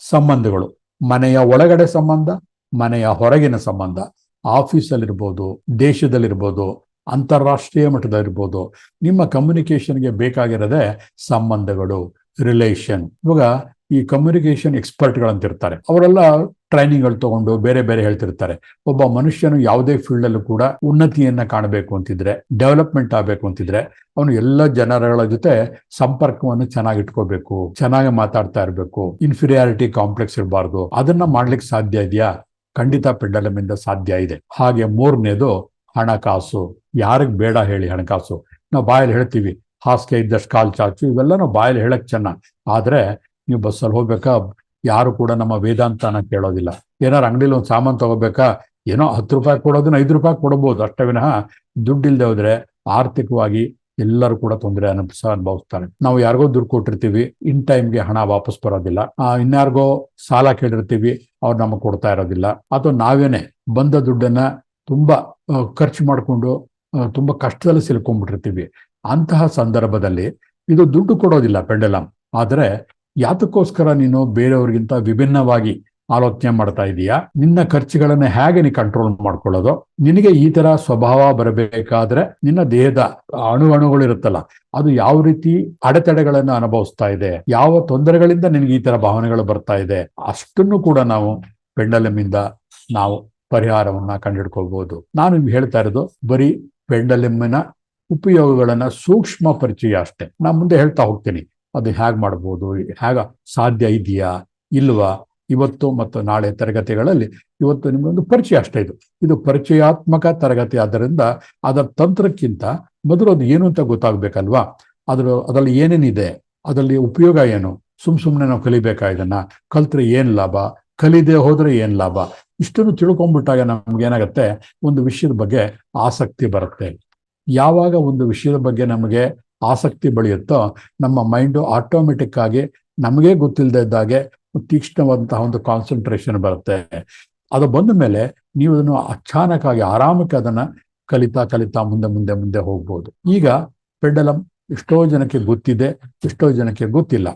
ಸಂಬಂಧಗಳು. ಮನೆಯ ಒಳಗಡೆ ಸಂಬಂಧ, ಮನೆಯ ಹೊರಗಿನ ಸಂಬಂಧ, ಆಫೀಸಲ್ಲಿರ್ಬೋದು, ದೇಶದಲ್ಲಿರ್ಬೋದು, ಅಂತಾರಾಷ್ಟ್ರೀಯ ಮಟ್ಟದಲ್ಲಿರ್ಬೋದು, ನಿಮ್ಮ ಕಮ್ಯುನಿಕೇಶನ್ಗೆ ಬೇಕಾಗಿರೋದೇ ಸಂಬಂಧಗಳು ರಿಲೇಷನ್ ಇವಾಗ ಈ ಕಮ್ಯುನಿಕೇಶನ್ ಎಕ್ಸ್ಪರ್ಟ್ ಇರ್ತಾರೆ ಅವರೆಲ್ಲ ಟ್ರೈನಿಂಗ್ಗಳು ತಗೊಂಡು ಬೇರೆ ಬೇರೆ ಹೇಳ್ತಿರ್ತಾರೆ. ಒಬ್ಬ ಮನುಷ್ಯನು ಯಾವುದೇ ಫೀಲ್ಡ್ ಅಲ್ಲೂ ಕೂಡ ಉನ್ನತಿಯನ್ನ ಕಾಣಬೇಕು ಅಂತಿದ್ರೆ ಡೆವಲಪ್ಮೆಂಟ್ ಆಗಬೇಕು ಅಂತಿದ್ರೆ, ಅವನು ಎಲ್ಲ ಜನರಗಳ ಜೊತೆ ಸಂಪರ್ಕವನ್ನು ಚೆನ್ನಾಗಿ ಇಟ್ಕೋಬೇಕು, ಚೆನ್ನಾಗಿ ಮಾತಾಡ್ತಾ ಇರಬೇಕು ಇನ್ಫೀರಿಯಾರಿಟಿ ಕಾಂಪ್ಲೆಕ್ಸ್ ಇರಬಾರ್ದು. ಅದನ್ನ ಮಾಡ್ಲಿಕ್ಕೆ ಸಾಧ್ಯ ಇದೆಯಾ? ಖಂಡಿತ ಪೆಂಡಲಮ್ ಇಂದ ಸಾಧ್ಯ ಇದೆ. ಹಾಗೆ ಮೂರನೇದು ಹಣಕಾಸು. ಯಾರಿಗ್ ಬೇಡ ಹೇಳಿ ಹಣಕಾಸು. ನಾವು ಬಾಯಲ್ಲಿ ಹೇಳ್ತೀವಿ, ಹಾಸಿಗೆ ಇದ್ದಷ್ಟು ಕಾಲ್ ಚಾಚು, ಇವೆಲ್ಲ ನಾವು ಬಾಯಲ್ಲಿ ಹೇಳಕ್ ಚೆನ್ನ. ಆದ್ರೆ ನೀವು ಬಸ್ಸಲ್ಲಿ ಹೋಗ್ಬೇಕಾ? ಯಾರು ಕೂಡ ನಮ್ಮ ವೇದಾಂತನ ಕೇಳೋದಿಲ್ಲ. ಏನಾರು ಅಂಗಡಿಲಿ ಒಂದು ಸಾಮಾನು ತಗೋಬೇಕಾ? ಏನೋ ಹತ್ತು ರೂಪಾಯಿ ಕೊಡೋದನ್ನ ಐದು ರೂಪಾಯಿ ಕೊಡಬಹುದು ಅಷ್ಟೇ ವಿನಃ ದುಡ್ಡಿಲ್ದೆ ಹೋದ್ರೆ ಆರ್ಥಿಕವಾಗಿ ಎಲ್ಲರೂ ಕೂಡ ತೊಂದರೆ ಅನುಭವಿಸ ಅನುಭವಿಸ್ತಾರೆ. ನಾವು ಯಾರಿಗೋ ದುಡ್ಡು ಕೊಟ್ಟಿರ್ತೀವಿ. ಇನ್ ಟೈಮ್ಗೆ ಹಣ ವಾಪಸ್ ಬರೋದಿಲ್ಲ. ಇನ್ಯಾರಿಗೋ ಸಾಲ ಕೇಳಿರ್ತೀವಿ. ಅವ್ರು ನಮಗೆ ಕೊಡ್ತಾ ಇರೋದಿಲ್ಲ. ಅಥವಾ ನಾವೇನೆ ಬಂದ ದುಡ್ಡನ್ನ ತುಂಬಾ ಖರ್ಚು ಮಾಡಿಕೊಂಡು ತುಂಬಾ ಕಷ್ಟದಲ್ಲಿ ಸಿಲ್ಕೊಂಡ್ಬಿಟ್ಟಿರ್ತೀವಿ. ಅಂತಹ ಸಂದರ್ಭದಲ್ಲಿ ಇದು ದುಡ್ಡು ಕೊಡೋದಿಲ್ಲ ಪೆಂಡೆಲಂ. ಆದ್ರೆ ಯಾತಕ್ಕೋಸ್ಕರ ನೀನು ಬೇರೆಯವ್ರಿಗಿಂತ ವಿಭಿನ್ನವಾಗಿ ಆಲೋಚನೆ ಮಾಡ್ತಾ ಇದೀಯಾ? ನಿನ್ನ ಖರ್ಚುಗಳನ್ನ ಹೇಗೆ ನೀ ಕಂಟ್ರೋಲ್ ಮಾಡ್ಕೊಳ್ಳೋದು? ನಿನಗೆ ಈ ತರ ಸ್ವಭಾವ ಬರಬೇಕಾದ್ರೆ ನಿನ್ನ ದೇಹದ ಅಣು ಅಣುಗಳಿರುತ್ತಲ್ಲ ಅದು ಯಾವ ರೀತಿ ಅಡೆತಡೆಗಳನ್ನ ಅನುಭವಿಸ್ತಾ ಇದೆ? ಯಾವ ತೊಂದರೆಗಳಿಂದ ನಿನಗೆ ಈ ತರ ಭಾವನೆಗಳು ಬರ್ತಾ ಇದೆ? ಅಷ್ಟನ್ನು ಕೂಡ ನಾವು ಪೆಂಡಲಮ್ಮಿಂದ ನಾವು ಪರಿಹಾರವನ್ನ ಕಂಡುಹಿಡ್ಕೋಬಹುದು ನಾನು ಹೇಳ್ತಾ ಇರೋದು, ಬರೀ ಪೆಂಡಲಮ್ಮಿನ ಉಪಯೋಗಗಳನ್ನ ಸೂಕ್ಷ್ಮ ಪರಿಚಯ ಅಷ್ಟೇ. ನಾನು ಮುಂದೆ ಹೇಳ್ತಾ ಹೋಗ್ತೀನಿ. ಅದು ಹೇಗೆ ಮಾಡ್ಬೋದು ಹೇಗ ಸಾಧ್ಯ ಇದೆಯಾ, ಇಲ್ವಾ? ಇವತ್ತು ಮತ್ತು ನಾಳೆ ತರಗತಿಗಳಲ್ಲಿ ಇವತ್ತು ನಿಮಗೊಂದು ಪರಿಚಯ ಅಷ್ಟೇ ಇದು. ಇದು ಪರಿಚಯಾತ್ಮಕ ತರಗತಿ. ಆದ್ದರಿಂದ ಅದರ ತಂತ್ರಕ್ಕಿಂತ ಮೊದಲು ಅದು ಏನು ಅಂತ ಗೊತ್ತಾಗಬೇಕಲ್ವಾ? ಅದರ, ಅದರಲ್ಲಿ ಏನೇನಿದೆ? ಅದರಲ್ಲಿ ಉಪಯೋಗ ಏನು? ಸುಮ್ ಸುಮ್ಮನೆ ನಾವು ಕಲಿಬೇಕಾ ಇದನ್ನ? ಕಲ್ತ್ರೆ ಏನ್ ಲಾಭ? ಕಲಿದೆ ಹೋದ್ರೆ ಏನ್ ಲಾಭ? ಇಷ್ಟನ್ನು ತಿಳ್ಕೊಂಡ್ಬಿಟ್ಟಾಗ ನಮ್ಗೆ ಏನಾಗತ್ತೆ ಒಂದು ವಿಷಯದ ಬಗ್ಗೆ ಆಸಕ್ತಿ ಬರುತ್ತೆ. ಯಾವಾಗ ಒಂದು ವಿಷಯದ ಬಗ್ಗೆ ನಮಗೆ ಆಸಕ್ತಿ ಬೆಳೆಯುತ್ತೋ, ನಮ್ಮ ಮೈಂಡು ಆಟೋಮೆಟಿಕ್ ಆಗಿ ನಮಗೆ ಇದ್ದಾಗೆ ತೀಕ್ಷ್ಣವಾದಂತಹ ಒಂದು ಕಾನ್ಸಂಟ್ರೇಷನ್ ಬರುತ್ತೆ. ಅದು ಬಂದ ಮೇಲೆ ನೀವು ಅದನ್ನು ಅಚಾನಕ್ ಆಗಿ ಆರಾಮಕ್ಕೆ ಅದನ್ನ ಕಲಿತಾ ಕಲಿತಾ ಮುಂದೆ ಮುಂದೆ ಮುಂದೆ ಹೋಗ್ಬೋದು. ಈಗ ಪೆಂಡಲಂ ಎಷ್ಟೋ ಜನಕ್ಕೆ ಗೊತ್ತಿದೆ, ಎಷ್ಟೋ ಜನಕ್ಕೆ ಗೊತ್ತಿಲ್ಲ.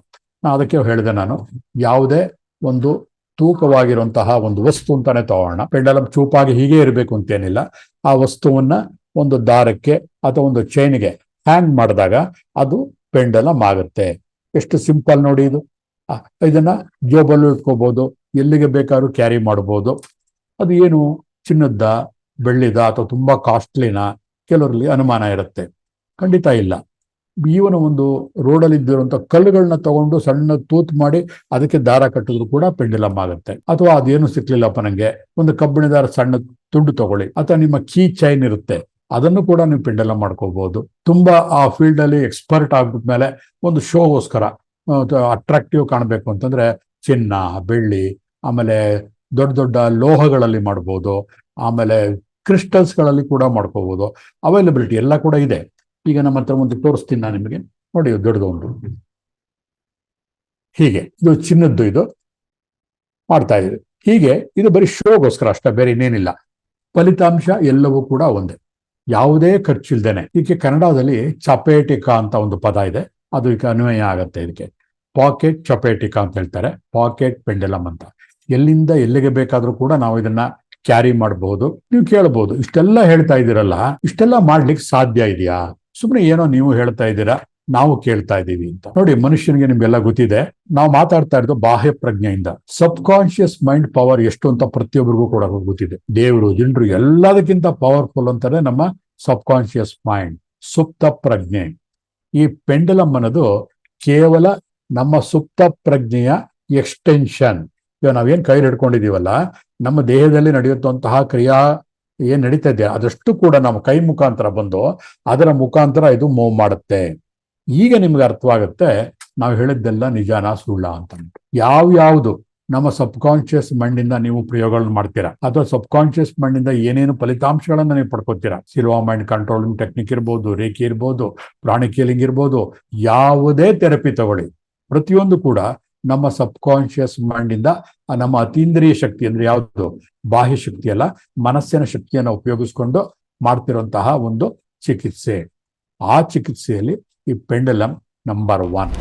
ನಾ ಅದಕ್ಕೆ ಹೇಳಿದೆ ನಾನು, ಯಾವುದೇ ಒಂದು ತೂಕವಾಗಿರುವಂತಹ ಒಂದು ವಸ್ತು ಅಂತಾನೆ ತಗೋಣ. ಪೆಂಡಲಂ ಚೂಪಾಗಿ ಹೀಗೆ ಇರಬೇಕು ಅಂತೇನಿಲ್ಲ. ಆ ವಸ್ತುವನ್ನ ಒಂದು ದಾರಕ್ಕೆ ಅಥವಾ ಒಂದು ಚೈನ್ಗೆ ಹ್ಯಾಂಗ್ ಮಾಡಿದಾಗ ಅದು ಪೆಂಡಲಮ್ ಆಗುತ್ತೆ ಎಷ್ಟು ಸಿಂಪಲ್ ನೋಡಿ ಇದು. ಇದನ್ನ ಜೋಬಲ್ಲೂ ಇಟ್ಕೋಬಹುದು ಎಲ್ಲಿಗೆ ಬೇಕಾದ್ರೂ ಕ್ಯಾರಿ ಮಾಡ್ಬೋದು. ಅದು ಏನು ಚಿನ್ನದ ಬೆಳ್ಳಿದ ಅಥವಾ ತುಂಬಾ ಕಾಸ್ಟ್ಲಿನ ಕೆಲವರಲ್ಲಿ ಅನುಮಾನ ಇರುತ್ತೆ. ಖಂಡಿತ ಇಲ್ಲ. ಈವನ ಒಂದು ರೋಡಲ್ಲಿ ಇದ್ದಿರುವಂತ ಕಲ್ಲುಗಳನ್ನ ತಗೊಂಡು ಸಣ್ಣ ತೂತ್ ಮಾಡಿ ಅದಕ್ಕೆ ದಾರ ಕಟ್ಟಿದ್ರು ಕೂಡ ಪೆಂಡಲಮ್ ಆಗುತ್ತೆ ಅಥವಾ ಅದೇನು ಸಿಕ್ಲಿಲ್ಲಪ್ಪ ನಂಗೆ. ಒಂದು ಕಬ್ಬಿಣದಾರ ಸಣ್ಣ ತುಂಡು ತಗೊಳ್ಳಿ. ಅಥವಾ ನಿಮ್ಮ ಕೀ ಚೈನ್ ಇರುತ್ತೆ. ಅದನ್ನು ಕೂಡ ನೀವು ಪಿಂಡೆಲ್ಲ ಮಾಡ್ಕೋಬಹುದು ತುಂಬಾ ಆ ಫೀಲ್ಡ್ ಅಲ್ಲಿ ಎಕ್ಸ್ಪರ್ಟ್ ಆಗ್ಬಿಟ್ಮೇಲೆ ಒಂದು ಶೋಗೋಸ್ಕರ ಅಟ್ರಾಕ್ಟಿವ್ ಕಾಣಬೇಕು ಅಂತಂದ್ರೆ ಚಿನ್ನ, ಬೆಳ್ಳಿ, ಆಮೇಲೆ ದೊಡ್ಡ ದೊಡ್ಡ ಲೋಹಗಳಲ್ಲಿ ಮಾಡ್ಬೋದು. ಆಮೇಲೆ ಕ್ರಿಸ್ಟಲ್ಸ್ಗಳಲ್ಲಿ ಕೂಡ ಮಾಡ್ಕೋಬಹುದು ಅವೈಲಬಿಲಿಟಿ ಎಲ್ಲ ಕೂಡ ಇದೆ. ಈಗ ನಮ್ಮ ಹತ್ರ ಒಂದು ತೋರಿಸ್ತೀನಿ ನಾನು ನಿಮಗೆ. ನೋಡಿ ದೊಡ್ಡದೊಂದು ಹೀಗೆ, ಇದು ಚಿನ್ನದ್ದು ಇದು ಮಾಡ್ತಾ ಇದೆ ಹೀಗೆ, ಇದು ಬರೀ ಶೋಗೋಸ್ಕರ ಅಷ್ಟೇ, ಬೇರೆ ಇನ್ನೇನಿಲ್ಲ. ಫಲಿತಾಂಶ ಎಲ್ಲವೂ ಕೂಡ ಒಂದೇ. ಯಾವುದೇ ಖರ್ಚಿಲ್ದೇನೆ. ಇದಕ್ಕೆ ಕನ್ನಡದಲ್ಲಿ ಚಪೇಟಿಕಾ ಅಂತ ಒಂದು ಪದ ಇದೆ. ಅದು ಈಗ ಅನ್ವಯ ಆಗತ್ತೆ ಇದಕ್ಕೆ. ಪಾಕೆಟ್ ಚಪೇಟಿಕಾ ಅಂತ ಹೇಳ್ತಾರೆ. ಪಾಕೆಟ್ ಪೆಂಡೆಲಮ್ ಅಂತ. ಎಲ್ಲಿಂದ ಎಲ್ಲಿಗೆ ಬೇಕಾದ್ರೂ ಕೂಡ ನಾವು ಇದನ್ನ ಕ್ಯಾರಿ ಮಾಡಬಹುದು ನೀವು ಕೇಳಬಹುದು ಇಷ್ಟೆಲ್ಲ ಹೇಳ್ತಾ ಇದ್ದೀರಲ್ಲ, ಇಷ್ಟೆಲ್ಲ ಮಾಡ್ಲಿಕ್ಕೆ ಸಾಧ್ಯ ಇದೆಯಾ? ಸುಮ್ಮನೆ ಏನೋ ನೀವು ಹೇಳ್ತಾ ಇದ್ದೀರಾ? ನಾವು ಕೇಳ್ತಾ ಇದ್ದೀವಿ ಅಂತ. ನೋಡಿ, ಮನುಷ್ಯನಿಗೆ ನಿಮ್ಗೆಲ್ಲ ಗೊತ್ತಿದೆ, ನಾವು ಮಾತಾಡ್ತಾ ಇರೋದು ಬಾಹ್ಯ ಪ್ರಜ್ಞೆಯಿಂದ. ಸಬ್ ಕಾನ್ಶಿಯಸ್ ಮೈಂಡ್ ಪವರ್ ಎಷ್ಟು ಅಂತ ಪ್ರತಿಯೊಬ್ಬರಿಗೂ ಕೂಡ ಗೊತ್ತಿದೆ. ದೇವರು, ಜನರು ಎಲ್ಲದಕ್ಕಿಂತ ಪವರ್ಫುಲ್ ಅಂತಾರೆ ನಮ್ಮ ಸಬ್ ಕಾನ್ಶಿಯಸ್ ಮೈಂಡ್ ಸುಪ್ತ ಪ್ರಜ್ಞೆ. ಈ ಪೆಂಡಲಮ್ ಅನ್ನೋದು ಕೇವಲ ನಮ್ಮ ಸುಪ್ತ ಪ್ರಜ್ಞೆಯ ಎಕ್ಸ್ಟೆನ್ಷನ್ ಇವಾಗ ನಾವೇನ್ ಕೈ ಹಿಡ್ಕೊಂಡಿದೀವಲ್ಲ ನಮ್ಮ ದೇಹದಲ್ಲಿ ನಡೆಯುತ್ತಂತಹ ಕ್ರಿಯಾ ಏನ್ ನಡೀತಾ ಇದೆ, ಅದಷ್ಟು ಕೂಡ ನಮ್ಮ ಕೈ ಮುಖಾಂತರ ಬಂದು ಅದರ ಮುಖಾಂತರ ಇದು ಮೂವ್ ಮಾಡುತ್ತೆ. ಈಗ ನಿಮ್ಗೆ ಅರ್ಥವಾಗುತ್ತೆ, ನಾವು ಹೇಳಿದ್ದೆಲ್ಲ ನಿಜಾನ ಸುಳ್ಳ ಅಂತ ಯಾವ ಯಾವುದು ನಮ್ಮ ಸಬ್ ಕಾನ್ಶಿಯಸ್ ಮೈಂಡಿಂದ ನೀವು ಪ್ರಯೋಗಗಳನ್ನು ಮಾಡ್ತೀರಾ? ಅಥವಾ ಸಬ್ ಕಾನ್ಶಿಯಸ್ ಮೈಂಡಿಂದ ಏನೇನು ಫಲಿತಾಂಶಗಳನ್ನ ನೀವು ಪಡ್ಕೋತೀರಾ? ಸಿಲ್ವಾ ಮೈಂಡ್ ಕಂಟ್ರೋಲಿಂಗ್ ಟೆಕ್ನಿಕ್ ಇರ್ಬೋದು, ರೇಖೆ ಇರ್ಬೋದು, ಪ್ರಾಣಿ ಕೀಲಿಂಗ್ ಇರ್ಬೋದು, ಯಾವುದೇ ಥೆರಪಿ ತಗೊಳ್ಳಿ. ಪ್ರತಿಯೊಂದು ಕೂಡ ನಮ್ಮ ಸಬ್ ಕಾನ್ಶಿಯಸ್ ಮೈಂಡ್ ಇಂದ ಆ ನಮ್ಮ ಅತೀಂದ್ರಿಯ ಶಕ್ತಿ ಅಂದ್ರೆ ಯಾವುದು? ಬಾಹ್ಯ ಶಕ್ತಿ ಅಲ್ಲ, ಮನಸ್ಸಿನ ಶಕ್ತಿಯನ್ನು ಉಪಯೋಗಿಸ್ಕೊಂಡು ಮಾಡ್ತಿರುವಂತಹ ಒಂದು ಚಿಕಿತ್ಸೆ. ಆ ಚಿಕಿತ್ಸೆಯಲ್ಲಿ ಈ ಪೆಂಡಲಮ್ ನಂಬರ್ ಒನ್